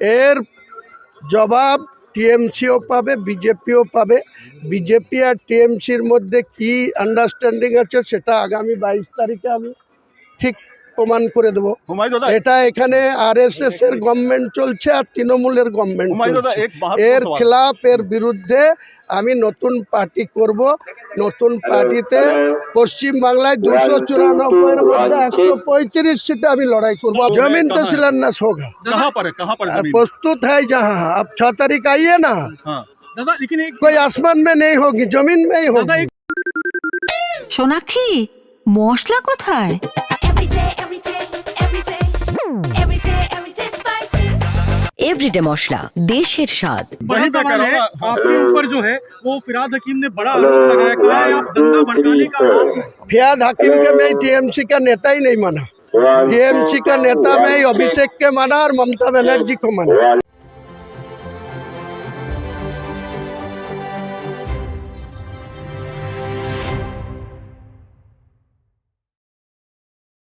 এর জবাব টিএমসিও পাবে, বিজেপিও পাবে। বিজেপি আর টিএমসির মধ্যে কি আন্ডারস্ট্যান্ডিং আছে সেটা আগামী বাইশ তারিখে আমি ঠিক প্রমাণ করে দেবো হুমায়ুন দাদা এটা এখানে আর এস এস এর গভর্নমেন্ট চলছে আর তৃণমূলের গভর্নমেন্ট হুমায়ুন দাদা এক বাহাত্তর এর সওয়াল। খেলাফ এর বিরুদ্ধে আমি নতুন পার্টি করব নতুন পার্টিতে পশ্চিম বাংলায় দুশো চুরানব্বইয়ের মধ্যে একশো পঁয়ত্রিশ সিটে আমি লড়াই করবো जमीन तो शिलान्यास होगा कहाँ पर है कहाँ पर है जमीन प्रस्तुत है जहाँ अब छह तारीख आइए ना हाँ दादा लेकिन एक कोई आसमान में नहीं होगी जमीन में ही दादा होगी एक সোনাক্ষী মশলা কোথায় एवरीडे मौसला देशेर शाद वही सवाल है आपके ऊपर जो है वो फिराद हकीम ने बड़ा आरोप लगाया। कहा है आप धंधा भड़काने का फिराद हकीम के मैं टीएमसी का नेता ही नहीं माना। टीएमसी का नेता मैं अभिषेक के माना और ममता बनर्जी को माना।